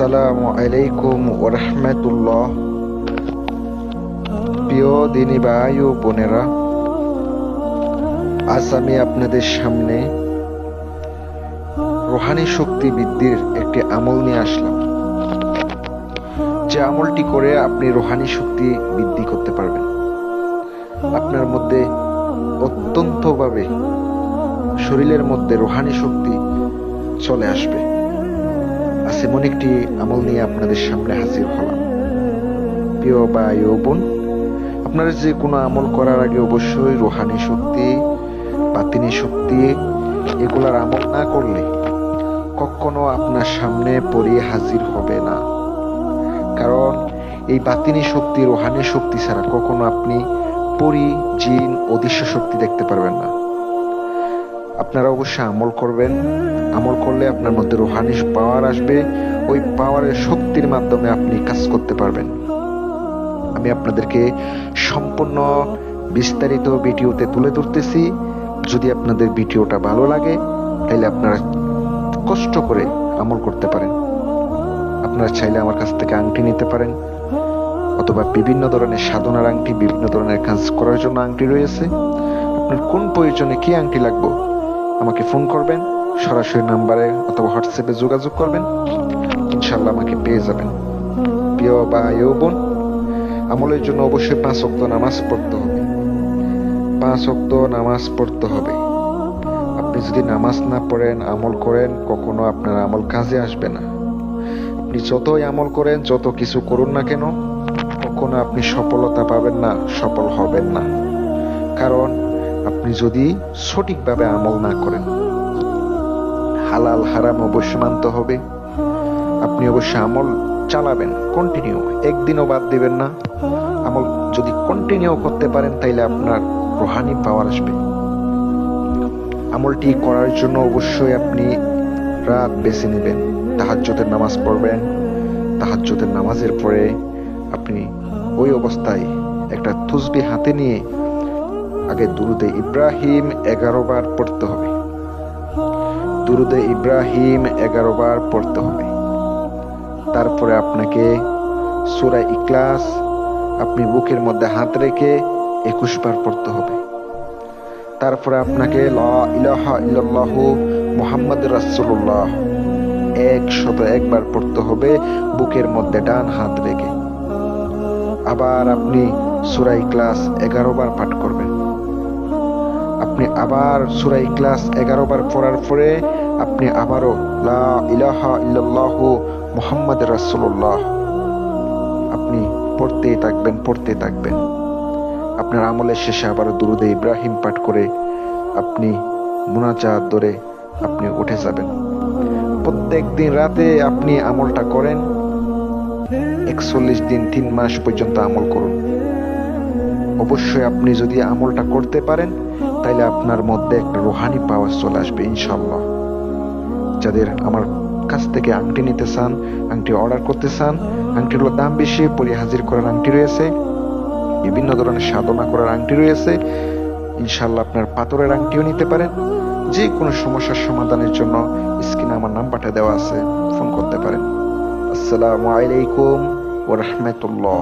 আসসালামু আলাইকুম ওরহমতুল্লাহ প্রিয় দিনী ভাই ও বোনেরা, আজ আমি আপনাদের সামনে রোহানি শক্তি বৃদ্ধির একটি আমল নিয়ে আসলাম। যে আমলটি করে আপনি রোহানি শক্তি বৃদ্ধি করতে পারবেন। আপনার মধ্যে অত্যন্তভাবে শরীরের মধ্যে রোহানি শক্তি চলে আসবে। এমন একটি আমল নিয়ে আপনাদের সামনে হাজির হলাম। প্রিয় ও বোন, আপনারা যে কোনো আমল করার আগে অবশ্যই রোহানি শক্তি, বাতিনি শক্তি এগুলার আমল না করলে কখনো আপনার সামনে পড়িয়ে হাজির হবে না। কারণ এই বাতিনি শক্তি, রোহানি শক্তি ছাড়া কখনো আপনি পরি, জিন, অদৃশ্য শক্তি দেখতে পারবেন না। আপনারা অবশ্যই আমল করবেন। আমল করলে আপনার মধ্যে রোহানি পাওয়ার আসবে। ওই পাওয়ারের শক্তির মাধ্যমে আপনি কাজ করতে পারবেন। আমি আপনাদেরকে সম্পূর্ণ বিস্তারিত ভিডিওতে তুলে ধরতেছি। যদি আপনাদের ভিডিওটা ভালো লাগে, তাহলে আপনারা কষ্ট করে আমল করতে পারেন। আপনারা চাইলে আমার কাছ থেকে আংটি নিতে পারেন, অথবা বিভিন্ন ধরনের সাধনার আংটি, বিভিন্ন ধরনের কাজ করার জন্য আংটি রয়েছে। আপনার কোন প্রয়োজনে কি আংটি লাগবে আমাকে ফোন করবেন, সরাসরি নাম্বারে অথবা হোয়াটসঅ্যাপে যোগাযোগ করবেন। ইনশাল্লাহ আমাকে পেয়ে যাবেন। প্রিয় ভাই ও বোন, আমলের জন্য অবশ্যই পাঁচ অক্ত নামাজ পড়তে হবে। পাঁচ অক্ত নামাজ পড়তে হবে। আপনি যদি নামাজ না পড়েন, আমল করেন, কখনো আপনার আমল কাজে আসবে না। আপনি যতই আমল করেন, যত কিছু করুন না কেন, কখনো আপনি সফলতা পাবেন না, সফল হবেন না। কারণ আপনি যদি সঠিকভাবে আমল না করেন, হালাল, হারাম অবশ্য মানতে হবে। আপনি অবশ্যই আমল চালাবেন কন্টিনিউ একদিনও বাদ দিবেন না। আমল যদি কন্টিনিউ করতে পারেন, তাইলে আপনার রোহানি পাওয়ার আসবে। আমলটি করার জন্য অবশ্যই আপনি রাত বেছে নেবেন। তাহাজ্জুদের নামাজ পড়বেন। তাহাজ্জুদের নামাজের পরে আপনি ওই অবস্থায় একটা তুসবি হাতে নিয়ে আগে দুরুদে ইব্রাহিম এগারো বার পড়তে হবে। দুরুদে ইব্রাহিম এগারো বার পড়তে হবে। তারপরে আপনাকে সুরা ইকলাস আপনি বুকের মধ্যে হাত রেখে একুশ বার পড়তে হবে। তারপরে আপনাকে লা ইলাহা ইল্লাল্লাহ মুহাম্মদ রাসূলুল্লাহ একশত একবার পড়তে হবে বুকের মধ্যে ডান হাত রেখে। আবার আপনি সুরাই ক্লাস এগারো বার পাঠ করবেন। আবার সুরা ইকলাস এগারো বার পড়ার পরে আপনি আবারও লা ইলাহা ইল্লাল্লাহ মুহাম্মদ রাসূলুল্লাহ। আপনি পড়তেই থাকবেন পড়তে থাকবেন। আপনার আমলের শেষে আবারও দুরুদে ইব্রাহিম পাঠ করে আপনি মুনাজাত ধরে আপনি উঠে যাবেন। প্রত্যেক দিন রাতে আপনি আমলটা করেন। একচল্লিশ দিন, তিন মাস পর্যন্ত আমল করুন। অবশ্যই আপনি যদি আমলটা করতে পারেন তাহলে আপনার মধ্যে একটা রোহানি পাওয়ার চলে আসবে ইনশাল্লাহ যাদের আমার কাছ থেকে আংটি নিতে চান, আংটি অর্ডার করতে চান আংটিগুলোর দাম বেশি পরি হাজির করার আংটি রয়েছে, বিভিন্ন ধরনের সাধনা করার আংটি রয়েছে ইনশাল্লাহ আপনার পাথরের আংটিও নিতে পারেন। যে কোনো সমস্যার সমাধানের জন্য স্ক্রিনে আমার নাম্বারটা দেওয়া আছে, ফোন করতে পারেন। আসসালামু আলাইকুম রাহমাতুল্লাহ।